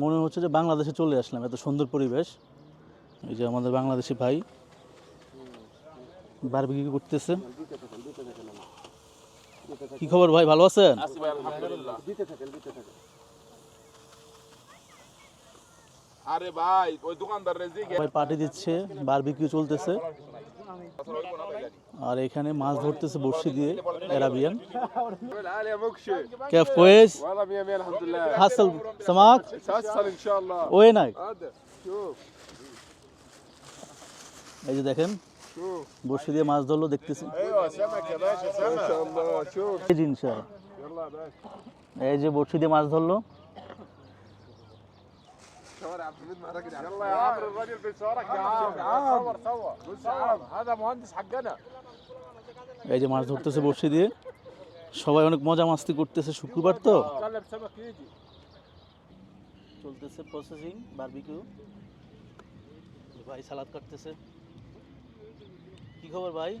মনে হচ্ছে যে বাংলাদেশে চলে আসলাম এত সুন্দর পরিবেশ। এই যে আমাদের বাংলাদেশি ভাই বারবিকিউ করতেছে। কি খবর ভাই ভালো আছেন? আরে ভাই ওই দোকানদার ভাই পার্টি দিচ্ছে বারবিকিউ চলতেছে। আর এখানে মাছ ধরতেছে বড়শি দিয়ে এরাবিয়ান علي مكشي كيف كويس والله مية مية الحمد لله حصل سمك تحصل ان شاء الله وينك هذا شوف এই যে দেখেন شوف বড়শি দিয়ে মাছ ধরলো দেখতেছি ايوه سمك يا باشا سمك ما شاء الله شوف এই যে ইনশাআল্লাহ। يلا يا باشا এই যে বড়শি দিয়ে মাছ ধরলো شوارع عبد الحميد مع راجل يلا يا عمرو الراجل بيصورك يا عم صور صور صور هذا مهندس حقنا এই যে মাছ ধরতেছে বড়শি দিয়ে সবাই অনেক মজা মাস্তি করতেছে শুক্রবার তো طلب سمك يجي চলতেছে প্রসেসিং বারবিকিউ ভাই সালাদ কাটতেছে কি খবর ভাই